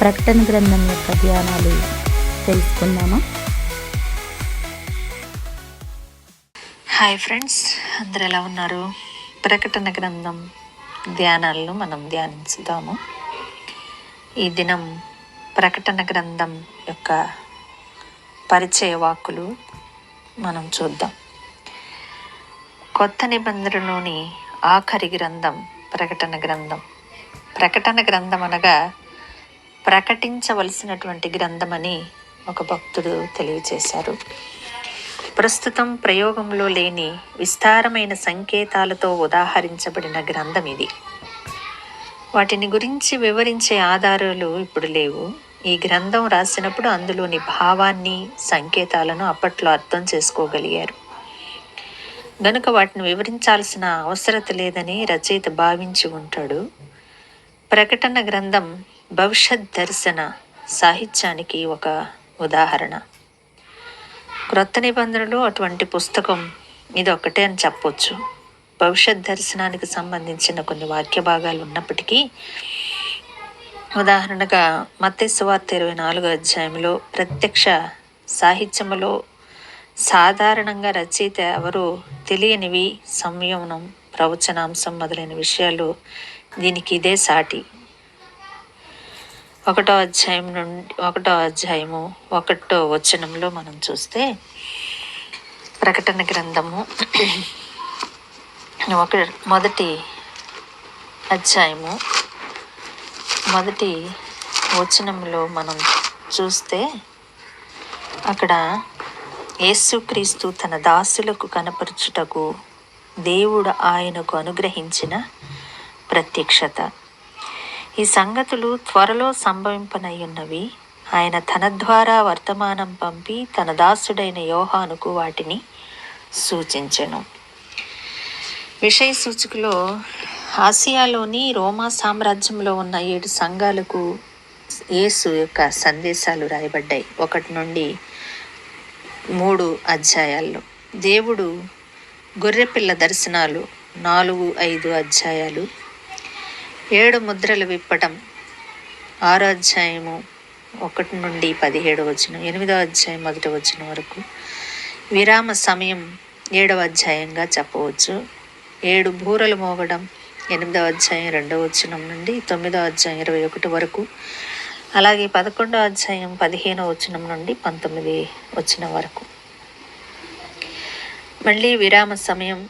ప్రకటన గ్రంథం యొక్క ధ్యానాలు తెలుసుకుందామా? హాయ్ ఫ్రెండ్స్ అందరు ఎలా ఉన్నారు? ప్రకటన గ్రంథం ధ్యానాలను మనం ధ్యానించుదాము. ఈ దినం ప్రకటన గ్రంథం యొక్క పరిచయ వాక్కులు మనం చూద్దాం. కొత్త నిబంధనలోని ఆఖరి గ్రంథం ప్రకటన గ్రంథం. ప్రకటన గ్రంథం అనగా ప్రకటించవలసినటువంటి గ్రంథమని ఒక భక్తుడు తెలియచేశారు. ప్రస్తుతం ప్రయోగంలో లేని విస్తారమైన సంకేతాలతో ఉదాహరించబడిన గ్రంథం ఇది. వాటిని గురించి వివరించే ఆధారాలు ఇప్పుడు లేవు. ఈ గ్రంథం రాసినప్పుడు అందులోని భావాన్ని సంకేతాలను అప్పట్లో అర్థం చేసుకోగలిగారు. గనుక వాటిని వివరించాల్సిన అవసరత లేదని రచయిత భావించి ఉంటాడు. ప్రకటన గ్రంథం భవిష్యత్ దర్శన సాహిత్యానికి ఒక ఉదాహరణ. క్రొత్త నిబంధనలు అటువంటి పుస్తకం ఇది ఒక్కటే అని చెప్పొచ్చు. భవిష్యత్ దర్శనానికి సంబంధించిన కొన్ని వాక్య భాగాలు ఉన్నప్పటికీ ఉదాహరణగా మత్స్యవార్త ఇరవై నాలుగో అధ్యాయంలో ప్రత్యక్ష సాహిత్యములో సాధారణంగా రచయిత ఎవరు తెలియనివి సంయమనం ప్రవచనాంశం మొదలైన విషయాలు దీనికి ఇదే సాటి. ఒకటో అధ్యాయం నుండి ఒకటో అధ్యాయము ఒకటో వచనంలో మనం చూస్తే ప్రకటన గ్రంథము. ఒక మొదటి అధ్యాయము మొదటి వచనంలో మనం చూస్తే అక్కడ యేసుక్రీస్తు తన దాసులకు కనపరచుటకు దేవుడు ఆయనకు అనుగ్రహించిన ప్రత్యక్షత. ఈ సంగతులు త్వరలో సంభవింపనయ్యున్నవి. ఆయన తన ద్వారా వర్తమానం పంపి తన దాసుడైన యోహానుకు వాటిని సూచించెను. విషయ సూచికలో ఆసియాలోని రోమా సామ్రాజ్యంలో ఉన్న ఏడు సంఘాలకు యేసు యొక్క సందేశాలు రాయబడ్డాయి. ఒకటి నుండి మూడు అధ్యాయాల్లో. దేవుడు గొర్రెపిల్ల దర్శనాలు నాలుగు ఐదు అధ్యాయాలు. ఏడు ముద్రలు విప్పటం. ఆరో అధ్యాయము ఒకటి నుండి పదిహేడు వచ్చిన ఎనిమిదో అధ్యాయం మొదటి వచ్చిన వరకు విరామ సమయం ఏడవ అధ్యాయంగా చెప్పవచ్చు. ఏడు బూరలు మోగడం ఎనిమిదవ అధ్యాయం రెండవ వచనం నుండి తొమ్మిదో అధ్యాయం ఇరవై ఒకటి వరకు అలాగే పదకొండో అధ్యాయం పదిహేనో వచనం నుండి పంతొమ్మిది వచ్చిన వరకు. మళ్ళీ విరామ సమయం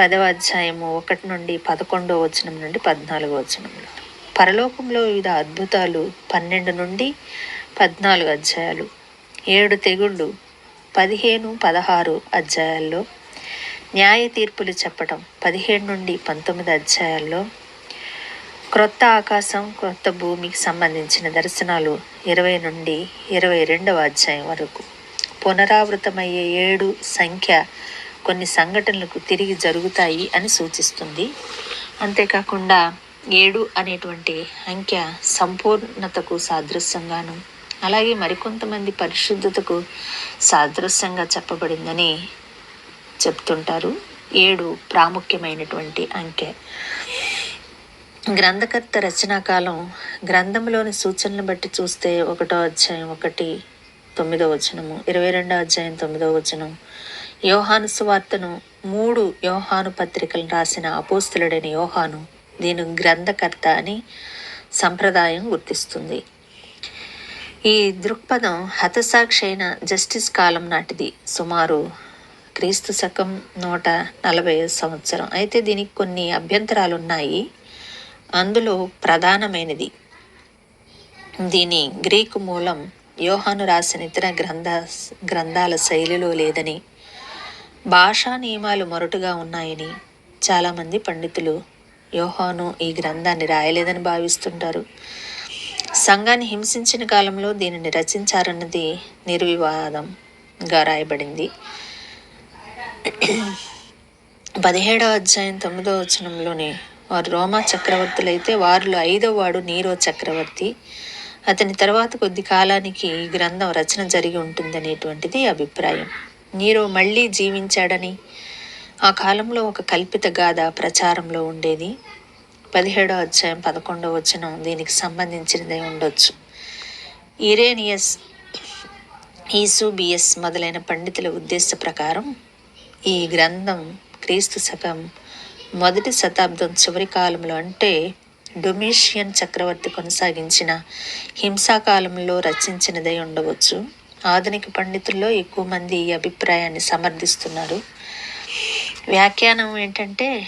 పదవ అధ్యాయము ఒకటి నుండి పదకొండో వచనం నుండి పద్నాలుగో వచనంలో. పరలోకంలో వివిధ అద్భుతాలు పన్నెండు నుండి పద్నాలుగు అధ్యాయాలు. ఏడు తెగుళ్ళు పదిహేను పదహారు అధ్యాయాల్లో. న్యాయ తీర్పులు చెప్పడం పదిహేడు నుండి పంతొమ్మిది అధ్యాయాల్లో. క్రొత్త ఆకాశం క్రొత్త భూమికి సంబంధించిన దర్శనాలు ఇరవై నుండి ఇరవై రెండవ అధ్యాయం వరకు. పునరావృతమయ్యే ఏడు సంఖ్య కొన్ని సంఘటనలకు తిరిగి జరుగుతాయి అని సూచిస్తుంది. అంతేకాకుండా ఏడు అనేటువంటి అంకె సంపూర్ణతకు సాదృశ్యంగాను అలాగే మరికొంతమంది పరిశుద్ధతకు సాదృశ్యంగా చెప్పబడిందని చెప్తుంటారు. ఏడు ప్రాముఖ్యమైనటువంటి అంకె. గ్రంథకర్త రచనాకాలం గ్రంథంలోని సూచనలు బట్టి చూస్తే ఒకటో అధ్యాయం ఒకటి తొమ్మిదో వచనము ఇరవై రెండో అధ్యాయం తొమ్మిదో వచనం యోహాను సువార్తను మూడు యోహాను పత్రికలు రాసిన అపోస్తులుడైన యోహాను దీని గ్రంథకర్త అని సంప్రదాయం గుర్తిస్తుంది. ఈ దృక్పథం హతసాక్షి అయిన జస్టిస్ కాలం నాటిది. సుమారు క్రీస్తు శకం నూట నలభై సంవత్సరం. అయితే దీనికి కొన్ని అభ్యంతరాలు ఉన్నాయి అందులో ప్రధానమైనది. దీని గ్రీకు మూలం యోహాను రాసిన ఇతర గ్రంథ గ్రంథాల శైలిలో లేదని భాషా నియమాలు మొరటుగా ఉన్నాయని చాలామంది పండితులు యోహాను ఈ గ్రంథాన్ని రాయలేదని భావిస్తుంటారు. సంఘాన్ని హింసించిన కాలంలో దీనిని రచించారన్నది నిర్వివాదంగా రాయబడింది. పదిహేడవ అధ్యాయం తొమ్మిదవ వచనంలోని వారు రోమా చక్రవర్తులైతే వారిలో ఐదవ వాడు నీరో చక్రవర్తి. అతని తర్వాత కొద్ది కాలానికి ఈ గ్రంథం రచన జరిగి ఉంటుందనేటువంటిది అభిప్రాయం. నీరో మళ్ళీ జీవించాడని ఆ కాలంలో ఒక కల్పిత గాథ ప్రచారంలో ఉండేది. పదిహేడో అధ్యాయం పదకొండో వచనం దీనికి సంబంధించినదే ఉండొచ్చు. ఇరేనియస్ ఈసూబియస్ మొదలైన పండితుల ఉద్దేశ ప్రకారం ఈ గ్రంథం క్రీస్తు శకం మొదటి శతాబ్దం చివరి కాలంలో అంటే డొమేషియన్ చక్రవర్తి కొనసాగించిన హింసాకాలంలో రచించినదై ఉండవచ్చు. ఆధునిక పండితుల్లో ఎక్కువ మంది ఈ అభిప్రాయాన్ని సమర్థిస్తున్నారు. వ్యాఖ్యానం ఏంటంటే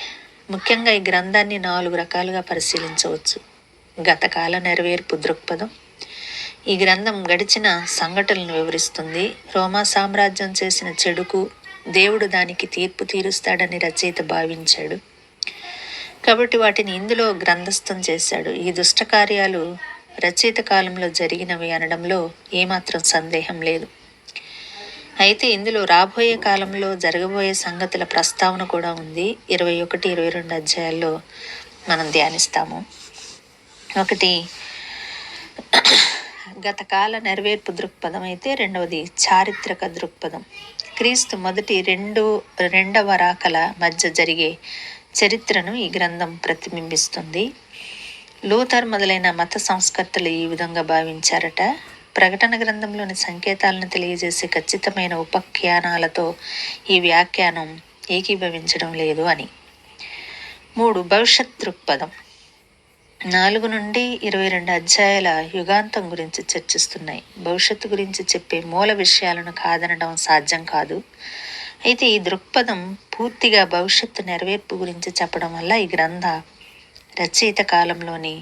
ముఖ్యంగా ఈ గ్రంథాన్ని నాలుగు రకాలుగా పరిశీలించవచ్చు. గతకాల నెరవేర్పు దృక్పథం. ఈ గ్రంథం గడిచిన సంఘటనలను వివరిస్తుంది. రోమా సామ్రాజ్యం చేసిన చెడుకు దేవుడు దానికి తీర్పు తీరుస్తాడని రచయిత భావించాడు. కాబట్టి వాటిని ఇందులో గ్రంథస్థం చేశాడు. ఈ దుష్ట కార్యాలు రచయిత కాలంలో జరిగినవి అనడంలో ఏమాత్రం సందేహం లేదు. అయితే ఇందులో రాబోయే కాలంలో జరగబోయే సంగతుల ప్రస్తావన కూడా ఉంది. ఇరవై ఒకటి ఇరవై రెండు అధ్యాయాల్లో మనం ధ్యానిస్తాము. ఒకటి గతకాల నెరవేర్పు దృక్పథం అయితే రెండవది చారిత్రక దృక్పథం. క్రీస్తు మొదటి రెండు రెండవ రాకల మధ్య జరిగే చరిత్రను ఈ గ్రంథం ప్రతిబింబిస్తుంది. లూథర్ మొదలైన మత సంస్కర్తలు ఈ విధంగా భావించారట. ప్రకటన గ్రంథంలోని సంకేతాలను తెలియజేసే ఖచ్చితమైన ఉపఖ్యానాలతో ఈ వ్యాఖ్యానం ఏకీభవించడం లేదు అని. మూడు భవిష్యత్ దృక్పథం. నాలుగు నుండి ఇరవై రెండు అధ్యాయాల యుగాంతం గురించి చర్చిస్తున్నాయి. భవిష్యత్తు గురించి చెప్పే మూల విషయాలను కాదనడం సాధ్యం కాదు. అయితే ఈ దృక్పథం పూర్తిగా భవిష్యత్తు నెరవేర్పు గురించి చెప్పడం వల్ల ఈ గ్రంథ రచయిత కాలంలోని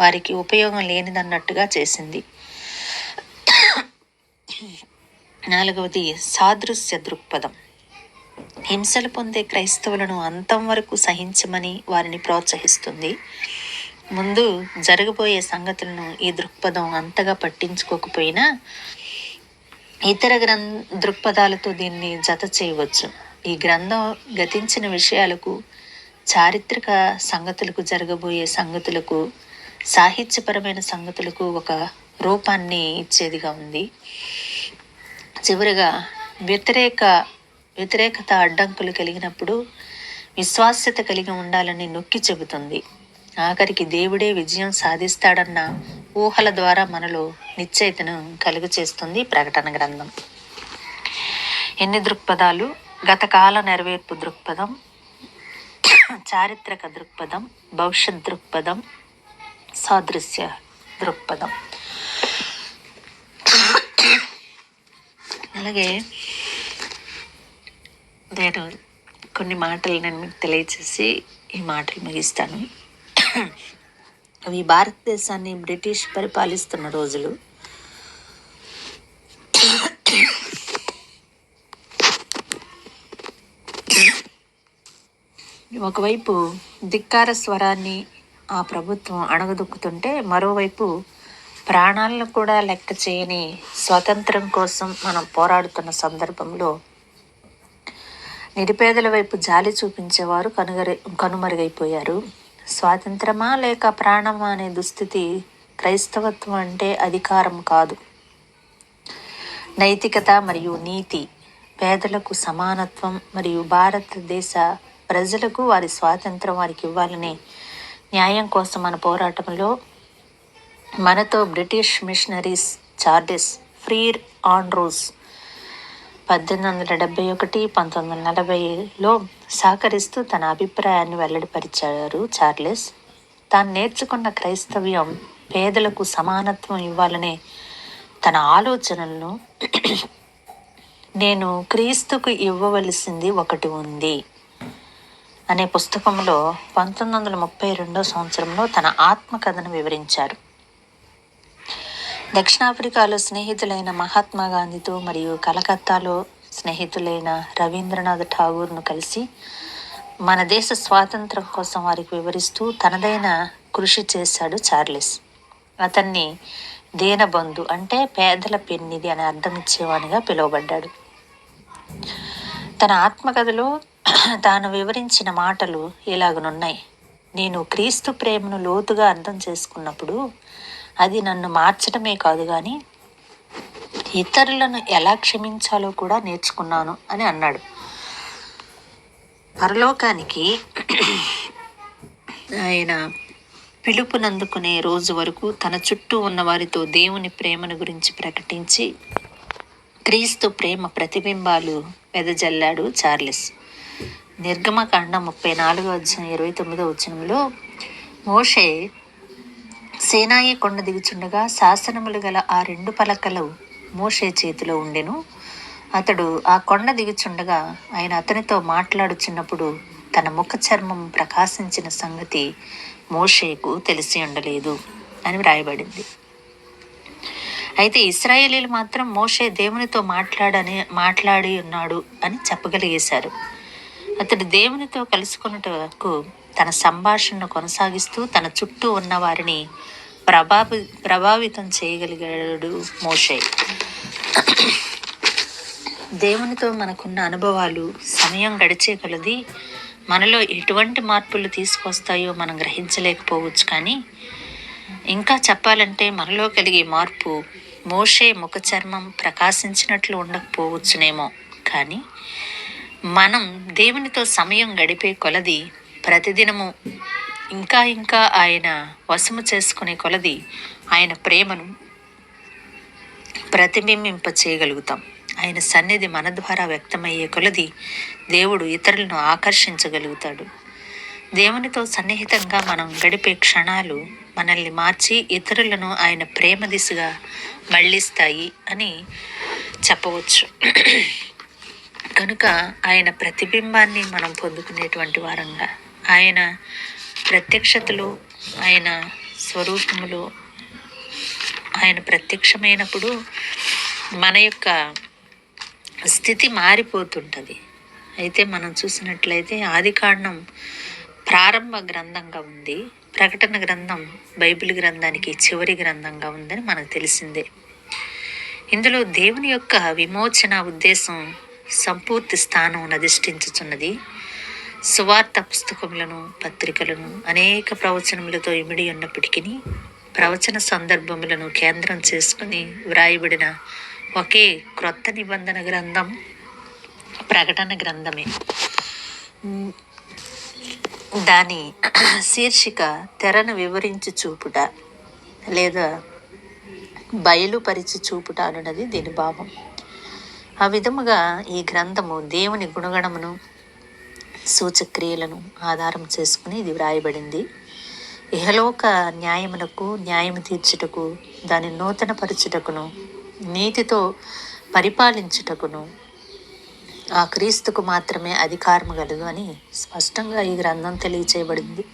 వారికి ఉపయోగం లేనిదన్నట్టుగా చేసింది. నాలుగవది సాదృశ్య దృక్పథం. హింసలు పొందే క్రైస్తవులను అంతం వరకు సహించమని వారిని ప్రోత్సహిస్తుంది. ముందు జరగబోయే సంగతులను ఈ దృక్పథం అంతగా పట్టించుకోకపోయినా ఇతర గ్రం దృక్పథాలతో దీన్ని జత చేయవచ్చు. ఈ గ్రంథం గతించిన విషయాలకు చారిత్రక సంగతులకు జరగబోయే సంగతులకు సాహిత్యపరమైన సంగతులకు ఒక రూపాన్ని ఇచ్చేదిగా ఉంది. చివరిగా వ్యతిరేక వ్యతిరేకత అడ్డంకులు కలిగినప్పుడు విశ్వాస్యత కలిగి ఉండాలని నొక్కి చెబుతుంది. ఆఖరికి దేవుడే విజయం సాధిస్తాడన్న ఊహల ద్వారా మనలో నిశ్చయితను కలుగు చేస్తుంది ప్రకటన గ్రంథం. ఎన్ని దృక్పథాలు? గతకాల నెరవేర్పు దృక్పథం చారిత్రక దృక్పథం భవిష్యత్ దృక్పథం సాదృశ్య దృక్పథం. అలాగే నేను కొన్ని మాటలు నేను మీకు తెలియచేసి ఈ మాటలు ముగిస్తాను. అవి భారతదేశాన్ని బ్రిటిష్ పరిపాలిస్తున్న రోజులు. ఒకవైపు ధిక్కార స్వరాన్ని ఆ ప్రభుత్వం అణగదొక్కుతుంటే మరోవైపు ప్రాణాలను కూడా లెక్క చేయని స్వాతంత్రం కోసం మనం పోరాడుతున్న సందర్భంలో నిరుపేదల వైపు జాలి చూపించేవారు కనుగరి కనుమరుగైపోయారు. స్వాతంత్రమా లేక ప్రాణమా అనే దుస్థితి క్రైస్తవత్వం అంటే అధికారం కాదు. నైతికత మరియు నీతి పేదలకు సమానత్వం మరియు భారతదేశ ప్రజలకు వారి స్వాతంత్రం వారికి ఇవ్వాలని న్యాయం కోసం మన పోరాటంలో మనతో British missionaries Charles Freer Andrews పద్దెనిమిది వందల డెబ్బై ఒకటి పంతొమ్మిది వందల నలభైలో సహకరిస్తూ తన అభిప్రాయాన్ని వెల్లడిపరిచారు చార్లెస్. తాను నేర్చుకున్న క్రైస్తవ్యం పేదలకు సమానత్వం ఇవ్వాలనే తన ఆలోచనలను నేను క్రీస్తుకు ఇవ్వవలసింది ఒకటి ఉంది. అనే పుస్తకంలో పంతొమ్మిది వందల ముప్పై రెండో సంవత్సరంలో తన ఆత్మకథను వివరించారు. దక్షిణాఫ్రికాలో స్నేహితులైన మహాత్మా గాంధీతో మరియు కలకత్తాలో స్నేహితులైన రవీంద్రనాథ్ ఠాగూర్ను కలిసి మన దేశ స్వాతంత్రం కోసం వారికి వివరిస్తూ తనదైన కృషి చేశాడు చార్లెస్. అతన్ని దీనబంధు అంటే పేదల పెన్నిది అని అర్థం ఇచ్చేవానిగా పిలువబడ్డాడు. తన ఆత్మకథలో తాను వివరించిన మాటలు ఇలాగనున్నాయి. నేను క్రీస్తు ప్రేమను లోతుగా అర్థం చేసుకున్నప్పుడు అది నన్ను మార్చడమే కాదు కానీ ఇతరులను ఎలా క్షమించాలో కూడా నేర్చుకున్నాను అని అన్నాడు. పరలోకానికి ఆయన పిలుపునందుకునే రోజు వరకు తన చుట్టూ ఉన్న వారితో దేవుని ప్రేమను గురించి ప్రకటించి క్రీస్తు ప్రేమ ప్రతిబింబాలు వెదజల్లాడు చార్లెస్. నిర్గమకాండ ముప్పై నాలుగో అధ్యాయం ఇరవై తొమ్మిదో వచనంలో మోషే సేనాయి కొండ దిగుచుండగా శాసనములు గల ఆ రెండు పలకలు మోషే చేతిలో ఉండెను. అతడు ఆ కొండ దిగుచుండగా ఆయన అతనితో మాట్లాడుచున్నప్పుడు తన ముఖ చర్మం ప్రకాశించిన సంగతి మోషేకు తెలిసి ఉండలేదు అని వ్రాయబడింది. అయితే ఇస్రాయేలీలు మాత్రం మోషే దేవునితో మాట్లాడని మాట్లాడి ఉన్నాడు అని చెప్పగలిగేశారు. అతడు దేవునితో కలుసుకున్నటకు తన సంభాషణను కొనసాగిస్తూ తన చుట్టూ ఉన్న వారిని ప్రభావి ప్రభావితం చేయగలిగాడు మోషే. దేవునితో మనకున్న అనుభవాలు సమయం గడిచే కొలది మనలో ఎటువంటి మార్పులు తీసుకొస్తాయో మనం గ్రహించలేకపోవచ్చు కానీ ఇంకా చెప్పాలంటే మనలో కలిగే మార్పు మోషే ముఖ చర్మం ప్రకాశించినట్లు ఉండకపోవచ్చునేమో. కానీ మనం దేవునితో సమయం గడిపే కొలది ప్రతిదినము ఇంకా ఇంకా ఆయన వశము చేసుకునే కొలది ఆయన ప్రేమను ప్రతిబింబింప చేయగలుగుతాం. ఆయన సన్నిధి మన ద్వారా వ్యక్తమయ్యే కొలది దేవుడు ఇతరులను ఆకర్షించగలుగుతాడు. దేవునితో సన్నిహితంగా మనం గడిపే క్షణాలు మనల్ని మార్చి ఇతరులను ఆయన ప్రేమ దిశగా మళ్ళిస్తాయి అని చెప్పవచ్చు. కనుక ఆయన ప్రతిబింబాన్ని మనం పొందుకునేటువంటి వారంగా ఆయన ప్రత్యక్షతలు ఆయన స్వరూపములు ఆయన ప్రత్యక్షమైనప్పుడు మన యొక్క స్థితి మారిపోతుంటుంది. అయితే మనం చూసినట్లయితే ఆది కాండం ప్రారంభ గ్రంథంగా ఉంది. ప్రకటన గ్రంథం బైబిల్ గ్రంథానికి చివరి గ్రంథంగా ఉందని మనకు తెలిసిందే. ఇందులో దేవుని యొక్క విమోచన ఉద్దేశం సంపూర్తి స్థానం అధిష్ఠించుచున్నది సువార్త పుస్తకములను పత్రికలను అనేక ప్రవచనములతో ఇమిడి ఉన్నప్పటికీ ప్రవచన సందర్భములను కేంద్రం చేసుకుని వ్రాయబడిన ఒకే క్రొత్త నిబంధన గ్రంథం ప్రకటన గ్రంథమే. దాని శీర్షిక తెరను వివరించి చూపుట లేదా బయలుపరిచి చూపుట అనున్నది దీని భావం. ఆ విధముగా ఈ గ్రంథము దేవుని గుణగణమును సూచక్రియలను ఆధారం చేసుకుని ఇది వ్రాయబడింది. ఇహలోక న్యాయమునకు న్యాయము తీర్చుటకు దాని నూతన పరచుటకును నీతితో పరిపాలించుటకును ఆ క్రీస్తుకు మాత్రమే అధికారం కలదు అని స్పష్టంగా ఈ గ్రంథం తెలియచేయబడింది.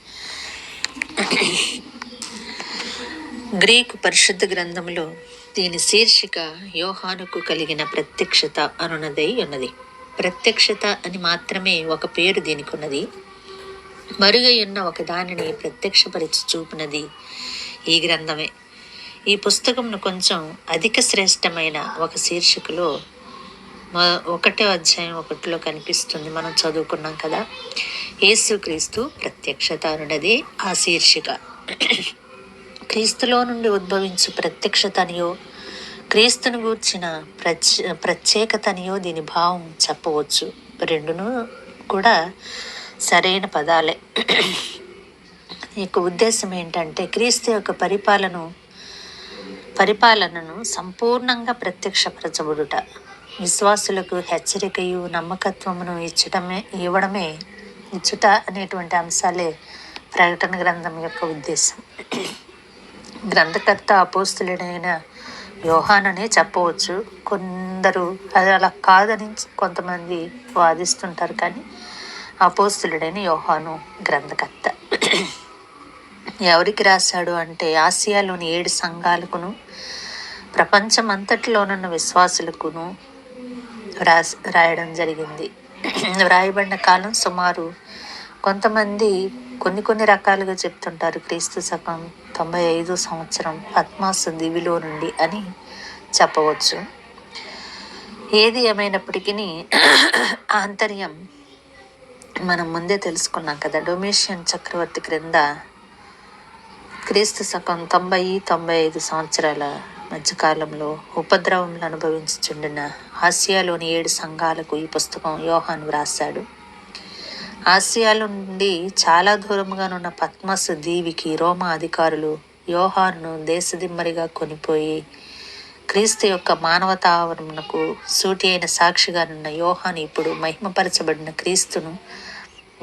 గ్రీకు పరిశుద్ధ గ్రంథంలో దీని శీర్షిక యోహానుకు కలిగిన ప్రత్యక్షత అనున్నదై ఉన్నది. ప్రత్యక్షత అని మాత్రమే ఒక పేరు దీనికి ఉన్నది మరుగై ఉన్న ఒక దానిని ప్రత్యక్షపరిచి చూపినది ఈ గ్రంథమే. ఈ పుస్తకంను కొంచెం అధిక శ్రేష్టమైన ఒక శీర్షికలో ఒకటో అధ్యాయం ఒకటిలో కనిపిస్తుంది. మనం చదువుకున్నాం కదా. యేసుక్రీస్తు ప్రత్యక్షత అనున్నది ఆ శీర్షిక క్రీస్తులో నుండి ఉద్భవించు ప్రత్యక్షతనియో క్రీస్తును గూర్చిన ప్రచ్ ప్రత్యేకతనియో దీని భావం చెప్పవచ్చు. రెండును కూడా సరైన పదాలే. ఈ యొక్క ఉద్దేశం ఏంటంటే క్రీస్తు యొక్క పరిపాలన పరిపాలనను సంపూర్ణంగా ప్రత్యక్షపరచబడుట. విశ్వాసులకు హెచ్చరికయు నమ్మకత్వమును ఇచ్చటమే ఇవ్వడమే ఇచ్చుట అనేటువంటి అంశాలే ప్రకటన గ్రంథం యొక్క ఉద్దేశం. గ్రంథకర్త అపోస్తులుడైన యోహాననే చెప్పవచ్చు. కొందరు అది అలా కాదని కొంతమంది వాదిస్తుంటారు కానీ అపోస్తులుడైన యోహాను గ్రంథకర్త. ఎవరికి రాశాడు అంటే ఆసియాలోని ఏడు సంఘాలకును ప్రపంచమంతటిలోనున్న విశ్వాసులకును రాసి రాయడం జరిగింది. వ్రాయబడిన కాలం సుమారు కొంతమంది కొన్ని కొన్ని రకాలుగా చెప్తుంటారు. క్రీస్తు శకం తొంభై ఐదు సంవత్సరం పద్మాసు దివిలో నుండి అని చెప్పవచ్చు. ఏది ఏమైనప్పటికీ ఆంతర్యం మనం ముందే తెలుసుకున్నాం కదా. డొమేషియన్ చక్రవర్తి క్రింద క్రీస్తు శకం తొంభై తొంభై ఐదు సంవత్సరాల మధ్యకాలంలో ఉపద్రవములు అనుభవించుచుండిన ఆసియాలోని ఏడు సంఘాలకు ఈ పుస్తకం యోహాన్ వ్రాసాడు ఆసియాలో నుండి చాలా దూరంగా ఉన్న పద్మస్ దీవికి రోమా అధికారులు యోహాన్ను దేశదిమ్మరిగా కొనిపోయి క్రీస్తు యొక్క మానవతావరణకు సూటి అయిన సాక్షిగానున్న యోహాను ఇప్పుడు మహిమపరచబడిన క్రీస్తును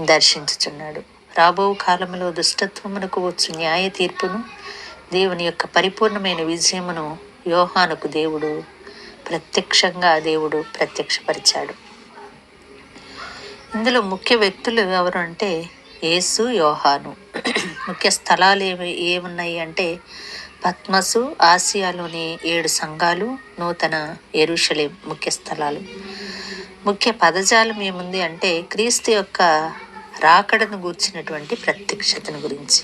దర్శించుచున్నాడు. రాబో కాలంలో దుష్టత్వమునకు వచ్చు న్యాయ తీర్పును దేవుని యొక్క పరిపూర్ణమైన విజయమును యోహానుకు దేవుడు ప్రత్యక్షంగా దేవుడు ప్రత్యక్షపరిచాడు. ఇందులో ముఖ్య వ్యక్తులు ఎవరు అంటే యేసు యోహాను. ముఖ్య స్థలాలు ఏమి ఏమున్నాయి అంటే పద్మసు ఆసియాలోని ఏడు సంఘాలు నూతన ఎరుషలేం ముఖ్య స్థలాలు. ముఖ్య పదజాలం ఏముంది అంటే క్రీస్తు యొక్క రాకడను గూర్చినటువంటి ప్రత్యక్షతను గురించి.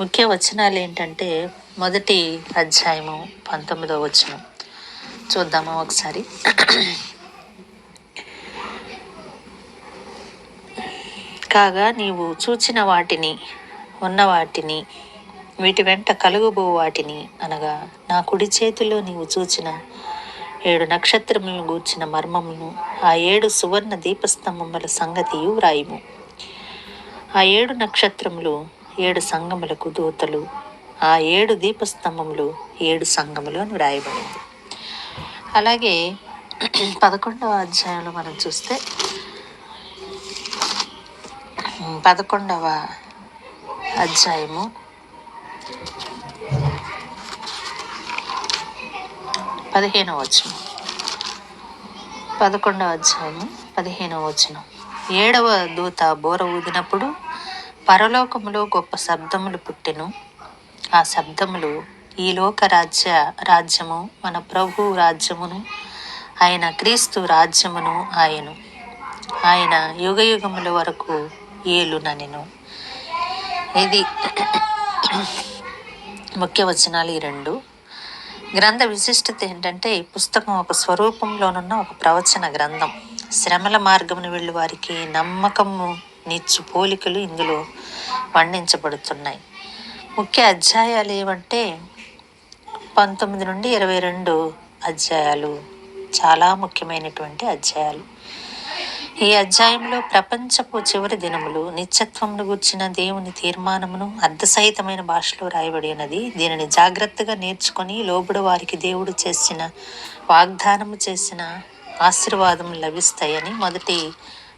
ముఖ్య వచనాలు ఏంటంటే మొదటి అధ్యాయము పంతొమ్మిదవ వచనం. చూద్దామా ఒకసారి. కాగా నీవు చూచిన వాటిని ఉన్న వాటిని వీటి వెంట కలుగుబో వాటిని అనగా నా కుడి చేతిలో నీవు చూచిన ఏడు నక్షత్రములను గూర్చిన మర్మమును ఆ ఏడు సువర్ణ దీపస్తంభముల సంగతియు వ్రాయము. ఆ ఏడు నక్షత్రములు ఏడు సంగములకు దూతలు. ఆ ఏడు దీపస్తంభములు ఏడు సంగములు అని వ్రాయబడింది. అలాగే పదకొండవ అధ్యాయంలో మనం చూస్తే పదకొండవ అధ్యాయము. పదిహేనవ వచనం. పదకొండవ అధ్యాయము పదిహేనవ వచనం. ఏడవ దూత బోర ఊదినప్పుడు పరలోకములో గొప్ప శబ్దములు పుట్టెను. ఆ శబ్దములు ఈ లోక రాజ్య రాజ్యము మన ప్రభు రాజ్యమును ఆయన క్రీస్తు రాజ్యమును ఆయను. ఆయన యుగ యుగముల వరకు ఏలుననెను. ఇది ముఖ్య వచనాలు ఈ రెండు. గ్రంథ విశిష్టత ఏంటంటే ఈ పుస్తకం ఒక స్వరూపంలోనున్న ఒక ప్రవచన గ్రంథం. శ్రమల మార్గమును వెళ్ళి వారికి నమ్మకము నిచ్చు పోలికలు ఇందులో వర్ణించబడుతున్నాయి ముఖ్య అధ్యాయాలు ఏమంటే పంతొమ్మిది నుండి ఇరవై రెండు అధ్యాయాలు చాలా ముఖ్యమైనటువంటి అధ్యాయాలు. ఈ అధ్యాయంలో ప్రపంచపు చివరి దినములు నిత్యత్వమును గుర్చిన దేవుని తీర్మానమును అర్ధసహితమైన భాషలో రాయబడి ఉన్నది దీనిని జాగ్రత్తగా నేర్చుకొని లోబడి వారికి దేవుడు చేసిన వాగ్దానము చేసిన ఆశీర్వాదం లభిస్తాయని మొదటి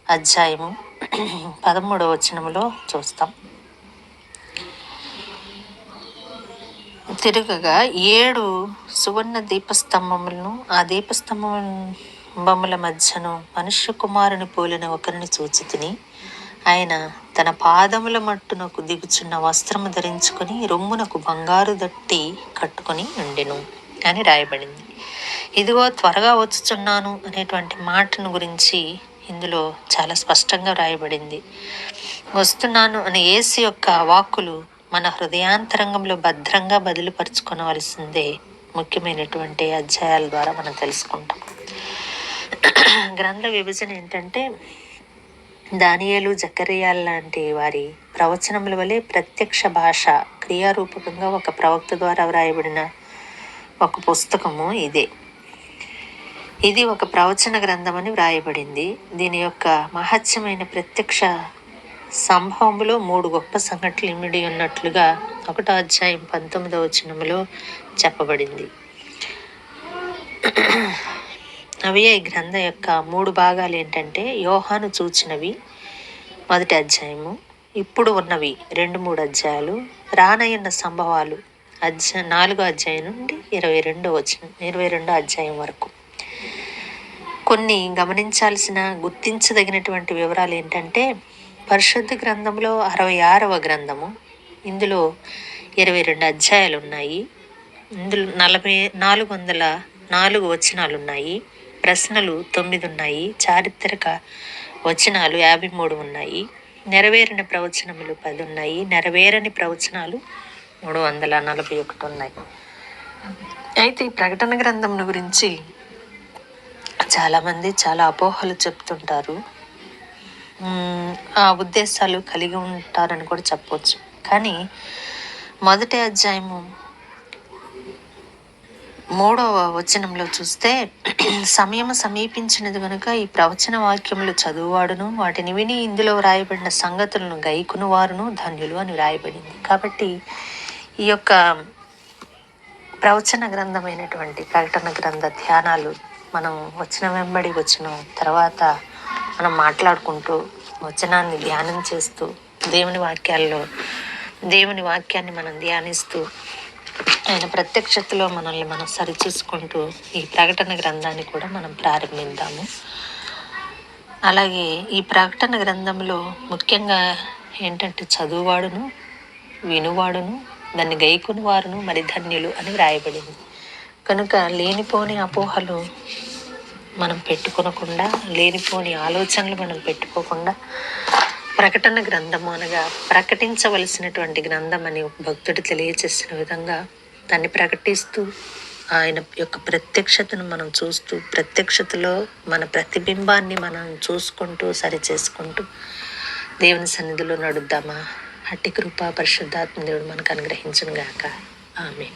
అధ్యాయము పదమూడవ వచనములో చూస్తాం. తిరగగా ఏడు సువర్ణ దీపస్తంభములను ఆ దీపస్తంభముల మధ్యను మనుష్య కుమారుని పోలిన ఒకరిని చూచి తిని ఆయన తన పాదముల మట్టునకు దిగుచున్న వస్త్రము ధరించుకొని రొమ్మునకు బంగారు దట్టి కట్టుకొని ఉండెను అని రాయబడింది. ఇదిగో త్వరగా వచ్చుచున్నాను అనేటువంటి మాటను గురించి ఇందులో చాలా స్పష్టంగా వ్రాయబడింది. వస్తున్నాను అనే యేసు యొక్క వాక్కులు మన హృదయాంతరంగంలో భద్రంగా బదిలిపరుచుకోవలసిందే ముఖ్యమైనటువంటి అధ్యాయాల ద్వారా మనం తెలుసుకుంటాం. గ్రంథ విభజన ఏంటంటే దానియాలు జకరియాలు లాంటి వారి ప్రవచనముల వలె ప్రత్యక్ష భాష క్రియారూపకంగా ఒక ప్రవక్త ద్వారా వ్రాయబడిన ఒక పుస్తకము ఇదే. ఇది ఒక ప్రవచన గ్రంథం అని వ్రాయబడింది. దీని యొక్క మహత్యమైన ప్రత్యక్ష సంభవంలో మూడు గొప్ప సంఘటనలు ఇమిడి ఉన్నట్లుగా ఒకటో అధ్యాయం పంతొమ్మిదవ వచనములో చెప్పబడింది. అవి ఈ గ్రంథం యొక్క మూడు భాగాలు ఏంటంటే యోహాను చూచినవి మొదటి అధ్యాయము ఇప్పుడు ఉన్నవి రెండు మూడు అధ్యాయాలు రానయ్యున్న సంభవాలు అధ్యాయ నాలుగో అధ్యాయం నుండి ఇరవై రెండో వచనం ఇరవై రెండో అధ్యాయం వరకు. కొన్ని గమనించాల్సిన గుర్తించదగినటువంటి వివరాలు ఏంటంటే పరిశుద్ధ గ్రంథంలో అరవై ఆరవ గ్రంథము ఇందులో ఇరవై రెండు అధ్యాయాలు ఉన్నాయి ఇందులో నలభై నాలుగు వందల నాలుగు వచనాలు ఉన్నాయి ప్రశ్నలు తొమ్మిది ఉన్నాయి చారిత్రక వచనాలు యాభై మూడు ఉన్నాయి. నెరవేరిన ప్రవచనములు పది ఉన్నాయి నెరవేరని ప్రవచనాలు మూడు వందల నలభై ఒకటి ఉన్నాయి. అయితే ఈ ప్రకటన గ్రంథం గురించి చాలామంది చాలా అపోహలు చెప్తుంటారు. ఆ ఉద్దేశాలు కలిగి ఉంటారని కూడా చెప్పవచ్చు కానీ మొదటి అధ్యాయము మూడవ వచనంలో చూస్తే సమయం సమీపించినది కనుక ఈ ప్రవచన వాక్యములు చదువువాడును వాటిని విని ఇందులో వ్రాయబడిన సంగతులను గైకును వారును ధన్యులు అని వ్రాయబడింది. కాబట్టి ఈ యొక్క ప్రవచన గ్రంథమైనటువంటి ప్రకటన గ్రంథ ధ్యానాలు మనం వచ్చిన వెంబడి వచ్చిన తర్వాత మనం మాట్లాడుకుంటూ వచనాన్ని ధ్యానం చేస్తూ దేవుని వాక్యాల్లో దేవుని వాక్యాన్ని మనం ధ్యానిస్తూ ఆయన ప్రత్యక్షతలో మనల్ని మనం సరిచూసుకుంటూ ఈ ప్రకటన గ్రంథాన్ని కూడా మనం ప్రారంభిద్దాము. అలాగే ఈ ప్రకటన గ్రంథంలో ముఖ్యంగా ఏంటంటే చదువువాడును వినువాడును దాన్ని గైకుని వారును మరి ధన్యులు అని వ్రాయబడింది. కనుక లేనిపోని అపోహలు మనం పెట్టుకోనకుండా లేనిపోని ఆలోచనలు మనం పెట్టుకోకుండా ప్రకటన గ్రంథము అనగా ప్రకటించవలసినటువంటి గ్రంథం అని ఒక భక్తుడు తెలియచేసిన విధంగా దాన్ని ప్రకటిస్తూ ఆయన యొక్క ప్రత్యక్షతను మనం చూస్తూ ప్రత్యక్షతలో మన ప్రతిబింబాన్ని మనం చూసుకుంటూ సరి చేసుకుంటూ దేవుని సన్నిధిలో నడుద్దామా? అట్టి కృపా పరిశుద్ధాత్మ దేవుడు మనకు అనుగ్రహించను గాక ఆమె